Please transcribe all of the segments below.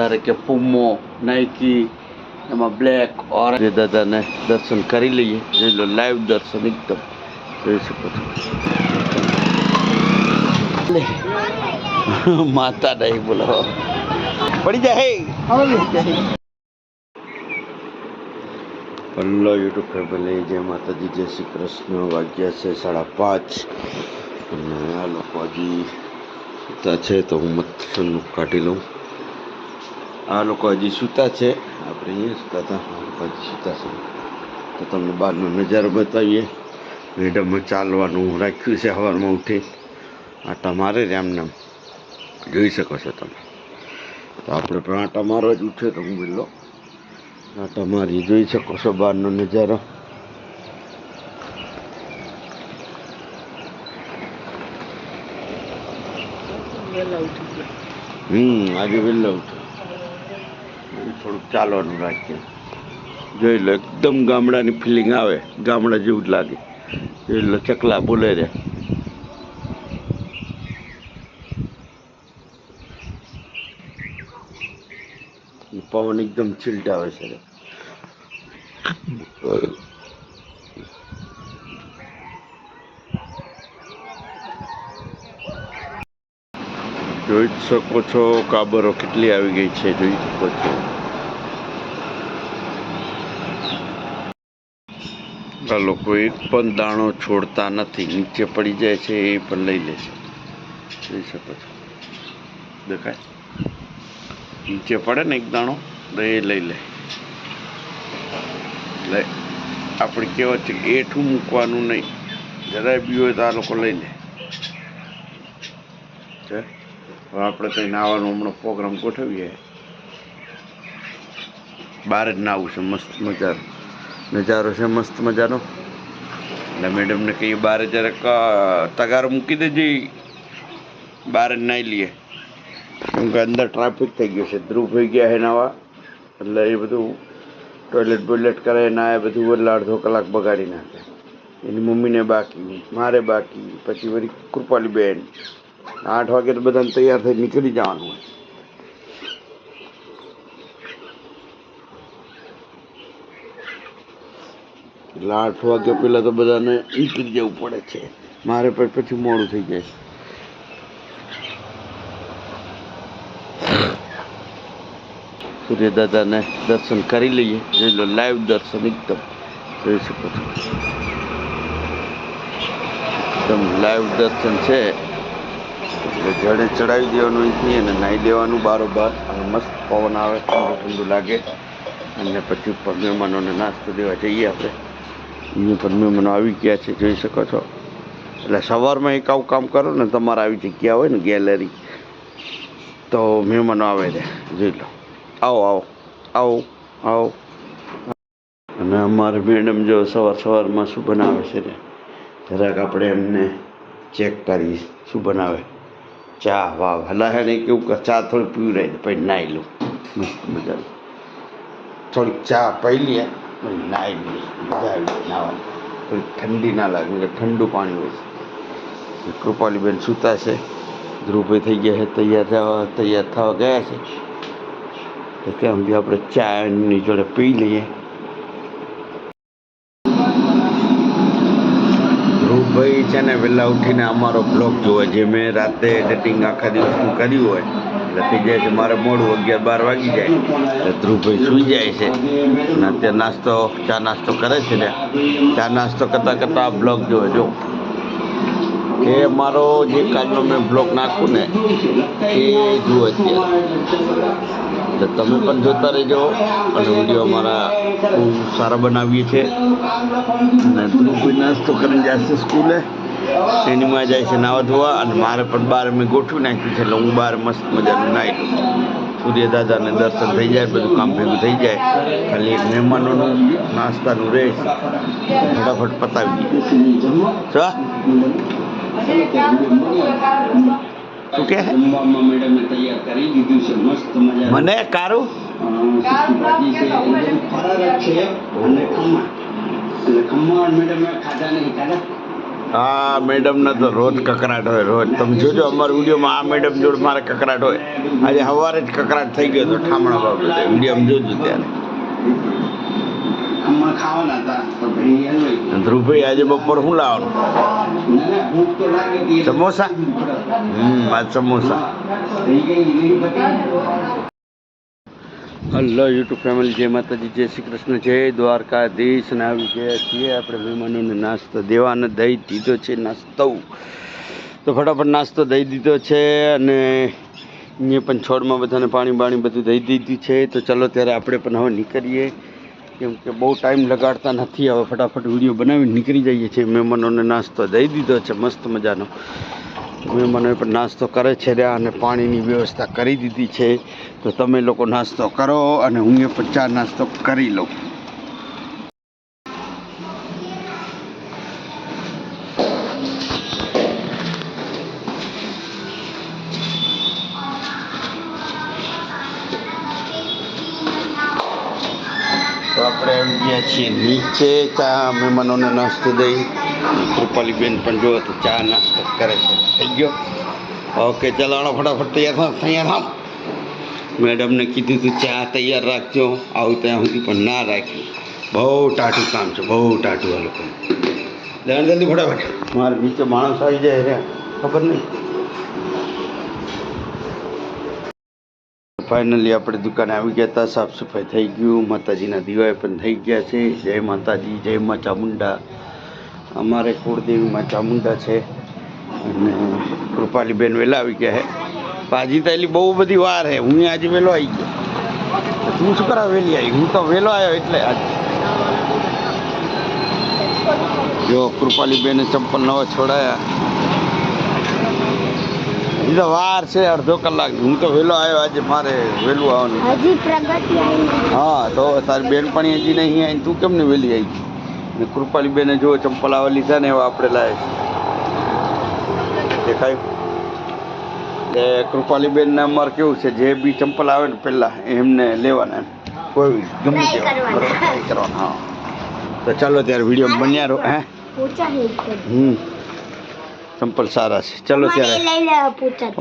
ધારે કે Puma Nike એમાં બ્લેક ઓરેન્જ દાદાને દર્શન કરી લઈએ જોઈ લો લાઈવ દર્શન એકદમ જોઈ શકો છો માતા નહીં બોલો પડી જાય પલ્લો યુટ્યુબ ફેમિલી જય માતાજી જય શ્રી કૃષ્ણ વાગ્યા છે સાડા પાંચ અને આ લોકો હજી છે તો હું મત કાઢી લઉં આ લોકો હજી સૂતા છે. આપણે અહીંયા સૂતા હતા. આ લોકો હજી સૂતા છે. તો તમને બહારનો નજારો બતાવીએ. મેડમે ચાલવાનું રાખ્યું છે સવારમાં ઉઠી. આ મારે રામનામ જોઈ શકો છો તમે. તો આપણે પણ આટા મારવા જ ઉઠ્યો તો હું બોલો આટા મારી જોઈ શકો છો બહારનો નજારો. હમ આજે વહેલો ઉઠ્યો. થોડુંક ચાલવાનું રાખીએ. જોઈ લો, એકદમ ગામડાની ફિલિંગ આવે. ગામડા જેવું જ લાગે. જોઈ લો, ચકલા બોલે રે પવન એકદમ ચિલ્ટ આવે છે. જોઈ શકો છો, કાબરો કેટલી આવી ગઈ છે, જોઈ શકો છો. આ લોકો એક પણ દાણો છોડતા નથી. નીચે પડી જાય છે, એ પણ લઈ લે છે. જોઈ શકો છો. દેખાય? નીચે પડે ને એક દાણો, તો એ લઈ લે. એટલે આપણે કહેવત છે કે એઠું મૂકવાનું નહીં. જરાય બી હોય તો આ લોકો લઈ લે. છે? હવે આપણે કંઈ નાવાનો હમણાં પ્રોગ્રામ ગોઠવીએ. બહાર જ નાવું છે, મસ્ત મજાનો. નજારો છે મસ્ત મજાનો. એટલે મેડમને કહીએ બહાર જરાક તગારો મૂકી દેજે બહાર નાઈ લઈએ કેમ કે અંદર ટ્રાફિક થઈ ગયો છે, ધ્રુવ થઈ ગયા છે નાવા. એટલે એ બધું ટોયલેટ બોયલેટ કરે, ના એ બધું એટલે અડધો કલાક બગાડી નાખે. એની મમ્મીને બાકી, મારે બાકી, પછી વળી કૃપાલી બેન. આઠ વાગે તો બધાને તૈયાર થઈ નીકળી જવાનું હોય. એટલે આઠ વાગે પહેલાં તો બધાને નીકળી જવું પડે છે. મારે પણ પછી મોડું થઈ જાય સૂર્યદાદાને સૂર્ય દર્શન કરી લઈએ. જોઈ લાઈવ દર્શન એકદમ. જોઈ શકો છો. એકદમ લાઈવ દર્શન છે. એટલે જડે ચડાવી દેવાનું અહીંથી અને નાહી દેવાનું બારોબાર. અને મસ્ત પવન આવે ઠંડુ ઠંડુ લાગે. અને પછી ઉપર મહેમાનોને નાસ્તો દેવા જઈએ આપણે. અહીંયા પણ મહેમાનો આવી ગયા છે, જોઈ શકો છો. એટલે સવારમાં એક આવું કામ કરો ને તમારે આવી જગ્યા હોય ને ગેલેરી, તો મહેમાનો આવે છે જોઈ લો. આવો આવો આવો આવો. અને અમારે મેડમ જો સવાર સવારમાં શું બનાવે છે ને, જરાક આપણે એમને ચેક કરી શું બનાવે. ચા, વાહ હલા હે કેવું કે ચા થોડી પીવી રહી પછી નાહી લઉં મસ્ત મજાનું. થોડીક ચા પી લઈએ પછી નાહી મજા આવી નાવાની થોડીક ઠંડી ના લાગે એટલે ઠંડુ પાણી હોય છે કૃપાલીબેન સૂતા છે ધ્રુવભાઈ થઈ ગયા છે તૈયાર થવા તૈયાર થવા ગયા છે તો ત્યાં સુધી આપણે ચા એમની જોડે પી લઈએ ધ્રુવભાઈ છે ને વહેલા ઉઠીને અમારો બ્લોગ જોવે જે મેં રાતે એડિટિંગ આખા દિવસનું કર્યું હોય, એટલે થઈ જાય છે મારે મોડું અગિયાર બાર વાગી જાય. એટલે ધ્રુવભાઈ સૂઈ જાય છે. અને અત્યારે નાસ્તો, ચા નાસ્તો કરે છે ને, ચા નાસ્તો કરતાં કરતાં આ બ્લોગ જોવે જો. કે મારો જે કાલનો મેં બ્લોગ નાખું ને, એ જુઓ અત્યારે. તમે પણ જોતા રહેજો અને વીડિયો અમારા ખૂબ સારા બનાવીએ છીએ અને કોઈ નાસ્તો કરીને જશે સ્કૂલે, એનીમાં જાય છે નાવા ધોવા અને મારે પણ બહાર મેં ગોઠવી નાખ્યું છે એટલે હું બહાર મસ્ત મજાનું નાહી સૂર્ય દાદાને દર્શન થઈ જાય, બધું કામ ભેગું થઈ જાય. ખાલી મહેમાનોનું નાસ્તાનું રહેશે ફટાફટ પતાવી દઈએ શું કે મને કારું? હા મેડમના તો રોજ કકરાટ હોય, રોજ. તમે જોજો અમારા વિડીયોમાં આ મેડમ જોડે મારે કકરાટ હોય. આજે સવારે જ કકરાટ થઈ ગયો હતો ઠામણા બાબતે વીડિયો જોજો ત્યારે આમાં ખાવાના હતા તો ભાઈ એમ નહીં. અને ધ્રુવભાઈ આજે બપોર શું લાવવાનું? સમોસા? હમ આજ સમોસા. હલો યુટ્યુબ ફેમિલી જય માતાજી જય શ્રી કૃષ્ણ જય દ્વારકાધીશ. ને આવી ગયા છીએ આપણે મહેમાનોને નાસ્તો દેવાને દઈ દીધો છે નાસ્તો. તો ફટાફટ નાસ્તો દઈ દીધો છે અને અહીંયા પણ છોડમાં બધાને પાણી બાણી બધું દઈ દીધું છે. તો ચલો ત્યારે આપણે પણ હવે નીકળીએ. કેમ કે બહુ ટાઈમ લગાડતા નથી. હવે ફટાફટ વીડિયો બનાવીને નીકળી જઈએ છીએ. મહેમાનોને નાસ્તો દઈ દીધો છે, મસ્ત મજાનો. મહેમાનોએ પણ નાસ્તો કરે છે રહ્યા અને પાણીની વ્યવસ્થા કરી દીધી છે. તો તમે લોકો નાસ્તો કરો અને હું એ પણ ચા નાસ્તો કરી લઉં. નીચે ચા મહેમાનોને નાસ્તો દઈ. કૃપાલીબેન પણ જો તો ચા નાસ્તો કરે છે. થઈ ગયો? ઓકે ચલાણો ફટાફટ તૈયાર થાવ તૈયાર થાવ મેડમને કીધું તું ચા તૈયાર રાખજો. આવું ત્યાં સુધી પણ ના રાખ્યું બહુ ટાટું કામ છે, બહુ ટાટું આ લોકોનું. જલ્દી ફટાફટ. મારે નીચે માણસ આવી જાય ખબર નહીં. ફાઇનલી આપણે દુકાને આવી ગયા હતા. સાફ સફાઈ થઈ ગયું. માતાજીના દિવાળી પણ થઈ ગયા છે. જય માતાજી, જય મા ચામુંડા. અમારે કુળદેવીમાં ચામુંડા છે. અને કૃપાલીબેન વહેલા આવી ગયા છે. પાજી તો બહુ બધી વાર છે. હું આજે વહેલો આવી ગયો. તું શું કરા વહેલી આવી? હું તો વહેલો આવ્યો એટલે આજે. જો કૃપાલીબેને ચંપલ નવા છોડાયા. એ તો વાર છે અડધો કલાક. હું તો વહેલો આવ્યો આજે મારે વહેલું આવવાનું હજી પ્રગતિ હા તો તારી બેનપણી હજી નહીં આવી તું કેમ ને વહેલી આવી ને કૃપાલી બેને જો ચંપલ આવે લીધા ને એવા આપણે લાવે દેખાયું? એટલે કૃપાલી બેનને અમારે કેવું છે જે બી ચંપલ આવે ને પહેલાં એમને લેવાના. કોઈ ગમે તેવા. કરવાના. હા. તો ચાલો ત્યારે વીડિયો બન્યા રહો હે? હમ. ચંપલ સારા છે. ચલો ત્યારે.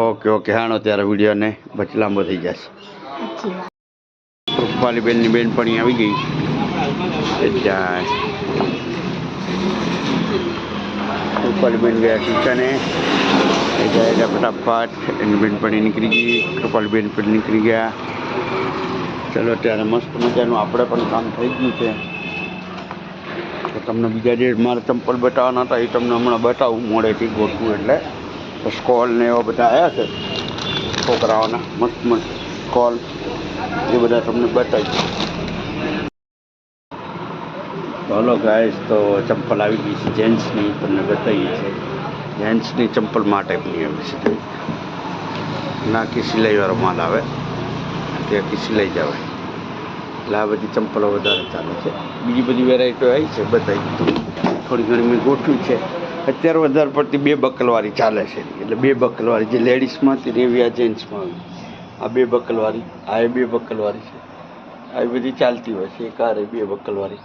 ઓકે ઓકે હાણો ત્યારે વિડીયોને પછી લાંબો થઈ જશે. રૂપાલી બેનની બેન પણ આવી ગઈ. કૃપાલી બેન ગયા એટલે ફટાફટ એની બેનપણી નીકળી ગઈ. કૃપાલી બેન પણ નીકળી ગયા. ચલો ત્યારે મસ્ત મજાનું આપણે પણ કામ થઈ ગયું છે. તો તમને બીજા જે મારે ચંપલ બતાવવાના હતા, એ તમને હમણાં બતાવું મોડેથી ગોઠવું એટલે. તો સ્કોલ ને એવા બધા આવ્યા છે છોકરાઓના, મસ્ત મસ્ત સ્કોલ, એ બધા તમને બતાવી તો હલો ગાઈસ તો ચંપલ આવી ગઈ છે જેન્ટ્સની, તમને બતાવીએ છે જેન્ટ્સની ચંપલ માટે પણ આવી છે. કે સિલાઈવાળો માલ આવે. ત્યાંથી સિલાઈ સિલાઈ જવાય. એટલે આ બધી ચંપલો વધારે ચાલે છે. બીજી બધી વેરાયટીઓ આવી છે બતાવી થોડી ઘણી મેં ગોઠવી છે. અત્યારે વધારે પડતી બે બકલવાળી ચાલે છે. એટલે બે બકલવાળી જે લેડીઝમાં હતી એવી આ જેન્ટ્સમાં આવી. આ બે બકલવાળી આ એ બે બકલવાળી છે. આવી બધી ચાલતી હોય છે. એક આ બે બકલવાળી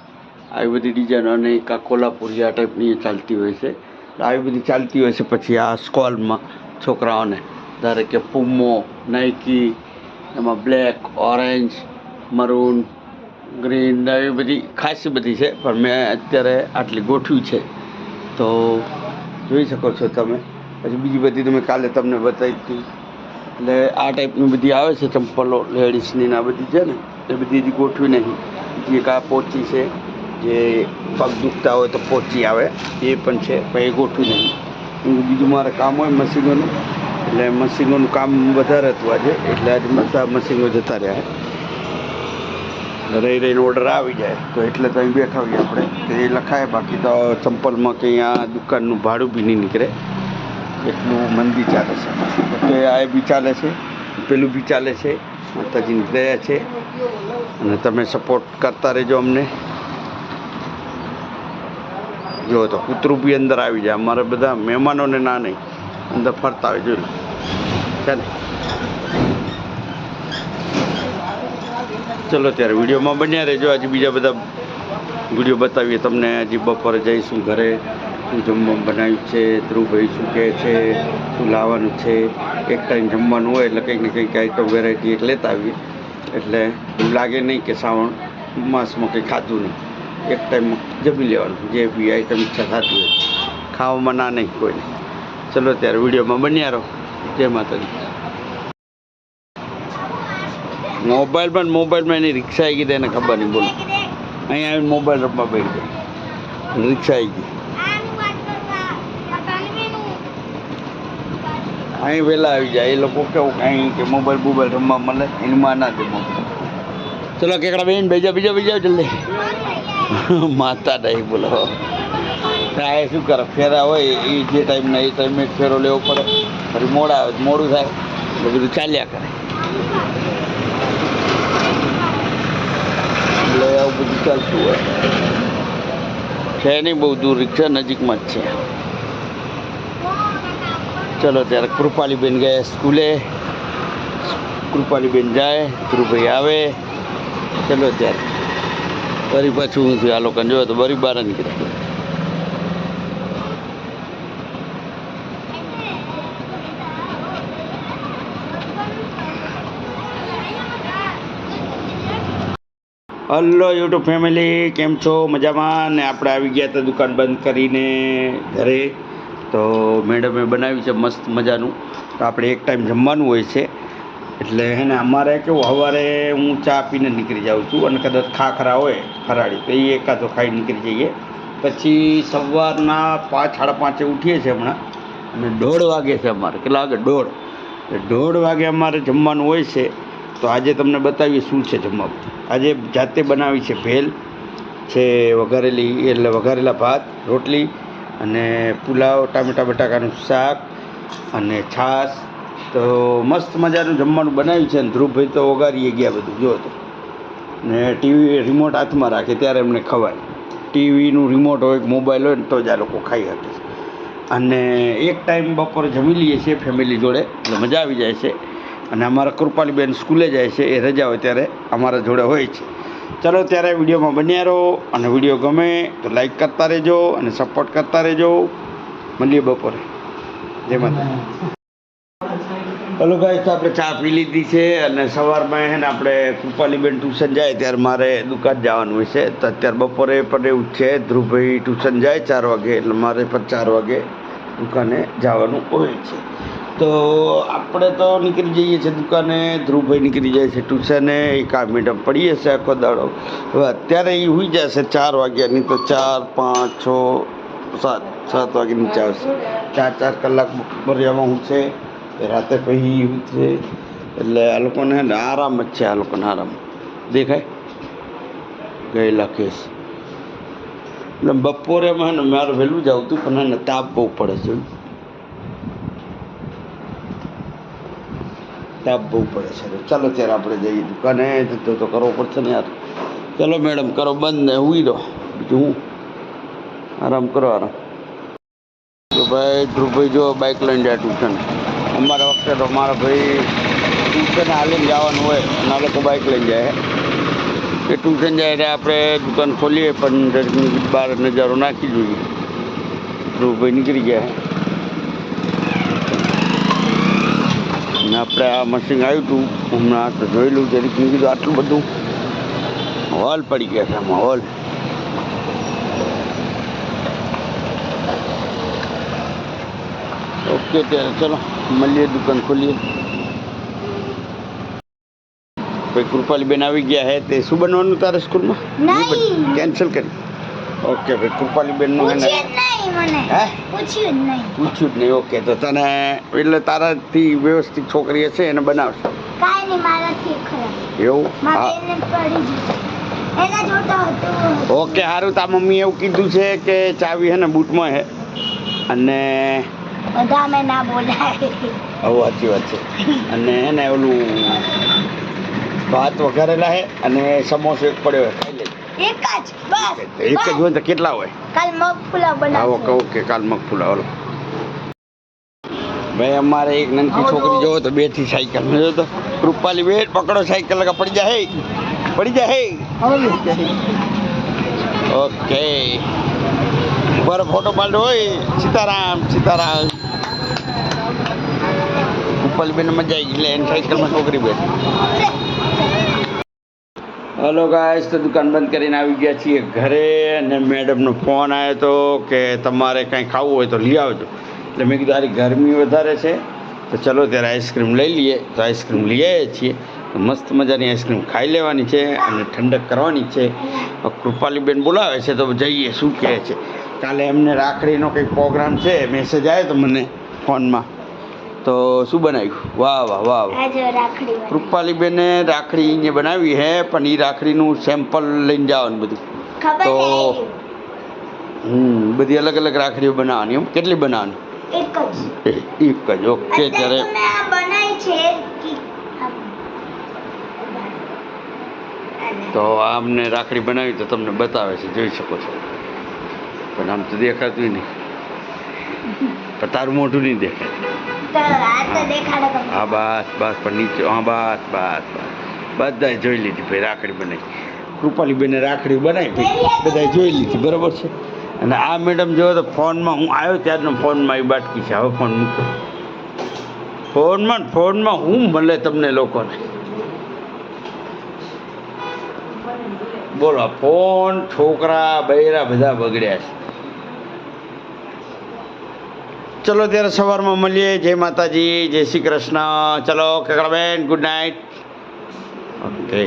આવી બધી ડિઝાઇન અને એક આ કોલ્હાપુરી આ ટાઈપની ચાલતી હોય છે. આવી બધી ચાલતી હોય છે. પછી આ સ્કોલમાં છોકરાઓને, ધારે કે પુમો નાઇકી એમાં બ્લેક ઓરેન્જ મરૂન ગ્રીન એવી બધી ખાસી બધી છે, પણ મેં અત્યારે આટલી ગોઠવી છે. તો જોઈ શકો છો તમે. પછી બીજી બધી તો મેં કાલે તમને બતાવી હતી. એટલે આ ટાઈપની બધી આવે છે, ચંપલો, લેડીઝની આ બધી છે ને, એ બધી હજી ગોઠવી નહીં. જે આ પોચી છે, જે પગ દુખતા હોય તો પોચી આવે, એ પણ છે, પણ એ ગોઠવી નહીં. બીજું મારે કામ હોય મશીનોનું, એટલે મશીનોનું કામ વધારે હતું આજે, એટલે આજે બધા મશીનો જતા રહ્યા. રહી રહીને ઓર્ડર આવી જાય. તો એટલે તો અહીં બેઠા હોઈએ આપણે. તો એ લખાય, બાકી તો ચંપલમાં કે અહીંયા દુકાનનું ભાડું બી નહીં નીકળે. એટલું મંદી ચાલે છે. તો આ બી ચાલે છે. પેલું બી ચાલે છે. માતાજીની દયા છે. અને તમે સપોર્ટ કરતા રહેજો અમને. જો તો કૂતરું બી અંદર આવી જાય. અમારે બધા મહેમાનોને ના નહીં. અંદર ફરતા આવી જોઈ લો છે ને ચલો ત્યારે વિડીયોમાં બન્યા રહેજો. આજે બીજા બધા વીડિયો બતાવીએ. તમને હજી બપોરે જઈશું ઘરે. શું જમવા બનાવ્યું છે, ધ્રુવભાઈ શું કહે છે શું લાવવાનું છે. એક ટાઈમ જમવાનું હોય એટલે કંઈક ને કંઈક આઈટમ વેરાયટી એક લેતા આવીએ. એટલે લાગે નહીં કે શ્રાવણ માસમાં કંઈ ખાધું નહીં. એક ટાઈમ જમી લેવાનું. જે બી આઈટમ ઈચ્છા થતી હોય. ખાવામાં ના નહીં કોઈને ચલો ત્યારે વિડીયોમાં બન્યા રહો. જય માતાજી. મોબાઈલમાં પણ મોબાઈલમાં એની રિક્ષા આવી ગઈ તો એને ખબર નહીં, બોલો. અહીંયા આવીને મોબાઈલ રમવા બેઠી. ગઈ રિક્ષા આવી ગઈ. અહીં વહેલા આવી જાય. એ લોકો કેવું કાંઈ કે મોબાઈલ બોબાઈલ રમવા મળે એની માં ના દે મોબાઈલ ચલો, કેકડા બેન બીજા બીજા બીજા જલ્દી. માતા નહીં, બોલો. આ શું કરે? ફેરા હોય, એ જે ટાઈમના એ ટાઈમે ફેરો લેવો પડે. પછી મોડા આવે, મોડું થાય. બધું ચાલ્યા કરે એટલે આવું બધું ચાલતું હોય. છે નહીં બહુ દૂર, રિક્ષા નજીકમાં જ છે. ચલો, ત્યારે કૃપાલીબેન ગયા સ્કૂલે. કૃપાલીબેન જાય ધ્રુવભાઈ આવે. ચલો ત્યારે. ફરી પાછું હું આ લોકોને જોયો તો બરી બહાર નીકળે. હલો યુટ્યુબ ફેમિલી કેમ છો? મજામાં? ને આપણે આવી ગયા હતા દુકાન બંધ કરીને ઘરે. તો મેડમે બનાવ્યું છે મસ્ત મજાનું. તો આપણે એક ટાઈમ જમવાનું હોય છે. એટલે હે ને, અમારે કેવું, સવારે હું ચા પીને નીકળી જાઉં છું અને કદાચ ખાખરા હોય ખરાડી તો એ એકાદો ખાઈ નીકળી જઈએ. પછી સવારના પાંચ, સાડા પાંચે ઉઠીએ છીએ હમણાં. અને દોઢ વાગે છે અમારે. કેટલા વાગે? દોઢ. દોઢ વાગે અમારે જમવાનું હોય છે. તો આજે તમને બતાવીએ શું છે જમવાનું. આજે જાતે બનાવી છે ભેલ, છે વઘારેલી, એટલે વઘારેલા ભાત, રોટલી અને પુલાવ, ટામેટા, બટાકાનું શાક અને છાશ. તો મસ્ત મજાનું જમવાનું બનાવ્યું છે અને ધ્રુવભાઈ તો વઘારીએ ગયા બધું, જો તો. ને ટીવી રિમોટ હાથમાં રાખે, ત્યારે એમને ખવાય. ટીવીનું રિમોટ હોય, મોબાઈલ હોય ને તો જ આ લોકો ખાઈ શકે. અને એક ટાઈમ બપોરે જમી લઈએ છીએ ફેમિલી જોડે, એટલે મજા આવી જાય છે. અને અમારા કૃપાલીબેન સ્કૂલે જાય છે, એ રજા હોય ત્યારે અમારા જોડે હોય છે. ચલો ત્યારે વિડીયોમાં બન્યા રહો અને વીડિયો ગમે તો લાઈક કરતા રહેજો અને સપોર્ટ કરતા રહેજો. મળીએ બપોરે. જય માતા હલો ગાઈસ તો આપણે ચા પી લીધી છે અને સવારમાં એને આપણે કૃપાલીબેન ટ્યુશન જાય ત્યારે મારે દુકાન જવાનું હોય છે. તો અત્યારે બપોરે પણ એવું છે, ધ્રુવભાઈ ટ્યુશન જાય ચાર વાગે એટલે મારે પણ ચાર વાગે દુકાને જવાનું હોય છે. તો આપણે તો નીકળી જઈએ છીએ દુકાને, ધ્રુવભાઈ નીકળી જાય છે ટ્યુશને, એક આ મેડમ પડીએ છીએ આખો દાડો. હવે અત્યારે એ હોઈ જશે ચાર વાગ્યાની, તો ચાર, પાંચ, છ, સાત સાત વાગે નીચે આવશે. ચાર ચાર કલાક મર્યામાં હું છે. રાતે પછી હું છે એટલે આ લોકોને આરામ જ છે, આ લોકોને આરામ. દેખાય? ગયેલા કેસ. એટલે બપોરેમાં મેં મારે વહેલું જ આવતું, પણ એને તાપ બહુ પડે છે. બહુ પડે છે. ચાલો ત્યારે આપણે જઈએ દુકાને ધંધો તો કરવો પડશે ને યાર. ચલો મેડમ કરો બંધ ને હુઈ દો બીજું હું? આરામ કરો, આરામ. તો ભાઈ, ધ્રુવભાઈ, જો બાઇક લઈને જાય ટ્યુશન અમારા વખતે તો મારા ભાઈ ટ્યુશન હાલીને જવાનું હોય, અને આ બાઇક લઈને જાય. કે ટ્યુશન જાય એટલે આપણે દુકાન ખોલીએ પણ બાર નજારો નાખી જોઈએ. ધ્રુવભાઈ નીકળી ગયા. આપણે આ મશીન આવ્યું હતું હમણાં તો જોયેલું જરીક મેં કીધું આટલું બધું હોલ પડી ગયા છે આમાં હોલ ઓકે ત્યારે ચલો મળીએ દુકાન ખોલીએ. ભાઈ કૃપાલીબેન આવી ગયા હે તે શું બનવાનું તારે સ્કૂલમાં? કેન્સલ કરી. ઓકે ભાઈ કૃપાલીબેનનું હે ને નહીં મને. હે? પૂછ્યું જ નહીં. પૂછ્યું જ નહીં ઓકે. તો તને એટલે તારાથી વ્યવસ્થિત છોકરી હશે એને બનાવશે? કાંઈ નહીં મારાથી ખરાબ એવું? મારે હા. પડી જશે એના જોતો હતું. ઓકે સારું તા મમ્મી એવું કીધું છે કે ચાવી હે ને બૂટમાં હે. અને બધા મેં ના બોલાય. હવે સાચી વાત છે. અને હે ને ઓલું ભાત વઘારેલા હે અને સમોસો એક પડ્યો હે ખાઈ લે એક જ બસ એક જ હોય તો કેટલા હોય? કાલ મગ પુલાવ બનાવો ઓકે ઓકે કાલ મગ પુલાવ ઓલો ભાઈ અમારે એક નંકી છોકરી જોવો તો બેઠી સાયકલ. જો તો કૃપાલી બેટ પકડો સાયકલ લગા પડી જાય હે. પડી જાય હે. ઓકે. ઉપર ફોટો પાડો હોય સીતારામ સીતારામ. ઉપરબેન મજા આવી એટલે એની સાયકલમાં છોકરી બેઠી હલો ગાઈસ તો દુકાન બંધ કરીને આવી ગયા છીએ ઘરે અને મેડમનો ફોન આવ્યો હતો કે તમારે કાંઈ ખાવું હોય તો લઈ આવજો. એટલે મેં કીધું, આરી ગરમી વધારે છે. તો ચલો ત્યારે આઈસ્ક્રીમ લઈ લઈએ. તો આઈસ્ક્રીમ લઈ આવીએ છીએ. મસ્ત મજાની આઈસ્ક્રીમ ખાઈ લેવાની છે અને ઠંડક કરવાની છે. કૃપાલીબેન બોલાવે છે તો જઈએ. શું કહે છે? કાલે એમને રાખડીનો કંઈક પ્રોગ્રામ છે, મેસેજ આવ્યો તો મને ફોનમાં. તો શું બનાવ્યું? વાહ વાહ વાહ વાહ. આ બેને રાખડી જે બનાવી હે પણ એ રાખડીનું સેમ્પલ લઈને જવાનું બધું. તો- હમ બધી અલગ અલગ રાખડીઓ બનાવવાની એમ? કેટલી બનાવવાની? એક જ. ઓકે ત્યારે તો આમને રાખડી બનાવી તો તમને બતાવે છે જોઈ શકો છો. પણ આમ તો દેખાતું નહીં. પણ તારું મોઢું નહીં દેખાય. હા બસ બસ પણ નીચે હા બસ બસ બસ. બધાએ જોઈ લીધી ભાઈ રાખડી બનાવી. કૃપાલી બેને રાખડી બનાવી બધાએ જોઈ લીધી બરાબર છે? અને આ મેડમ જોવો તો ફોનમાં હું આવ્યો ત્યારનો ફોનમાં એ બાટકી છે. હવે ફોન મૂકો. ફોનમાં ફોનમાં હું મળે તમને લોકોને? બોલો ફોન છોકરા બૈરા બધા બગડ્યા છે. ચલો ત્યારે સવારમાં મળીએ. જય માતાજી જય શ્રી કૃષ્ણ. ચલો કકડાબેન ગુડ નાઇટ ઓકે